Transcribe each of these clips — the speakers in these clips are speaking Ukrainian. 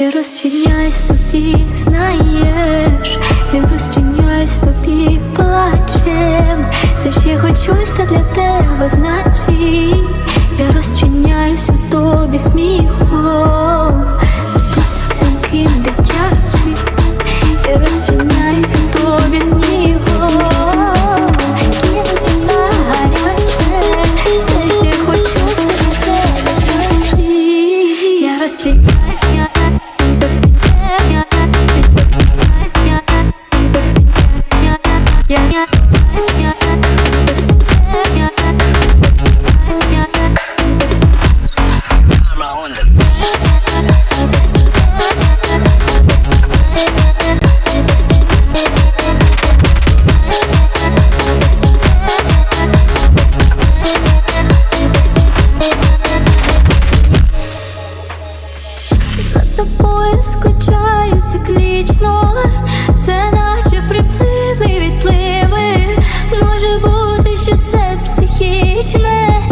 Я розчиняюсь в тобі, знаєш, я розчиняюсь в тобі плачем. Це ще хоч щось для тебе значить. Я розчиняюсь у тобі сміхом, тобою скучаю циклічно, це наші містичне,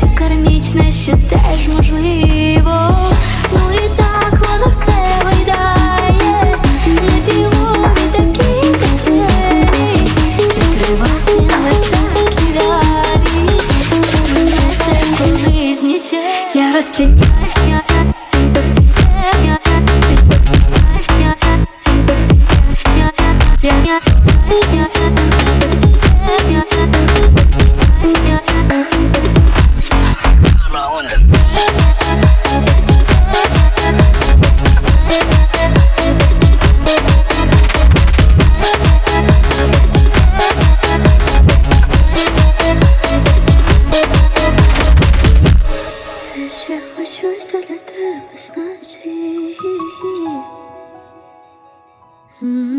чи кармічне, що теж можливо. Ну і так воно все вийдає, не такі качелі, Це триватиме так і далі, Yeah. Mm-hmm.